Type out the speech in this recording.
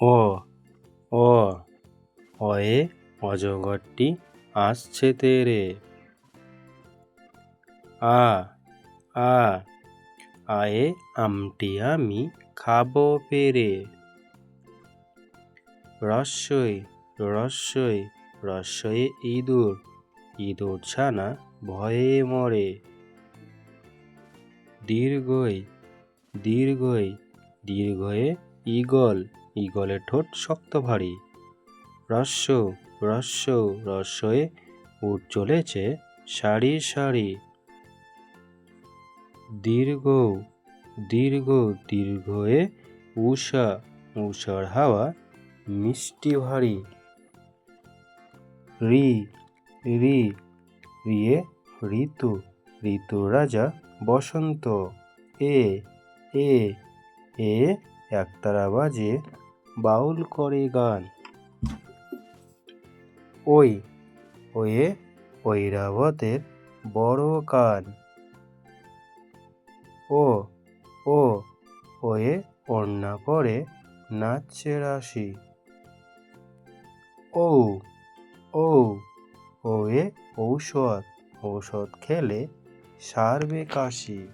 অ অ অয়ে অজগরটি আসছে তেরে। আ আ, আয়ে আমটি আমি খাব পেরে। রস্যই রস্যই রস্যয়ে ইঁদুর ইঁদুর ছানা ভয়ে মরে। দীর্ঘই দীর্ঘই, দীর্ঘয়ে ঈগল ঈগলের ঠোঁট শক্ত ভারী। রস্য রস্য রস্যয়ে উট চলেছে সারি সারি। দীর্ঘ দীর্ঘ, দীর্ঘয়ে উষা উষার হাওয়া মিষ্টি ভারী। রি রি, রিয়ে ঋতু ঋতু রাজা বসন্ত। এ এ এ, একতারা বাজে বাউল করে গান। ওই, ওয়ে, ঐরাবতের বড় কান। ও ও, ওয়ে ওড়না পরে নাচছে রাশি। ও ও ওয়ে, ঔষধ ঔষধ খেলে সারবে কাশি।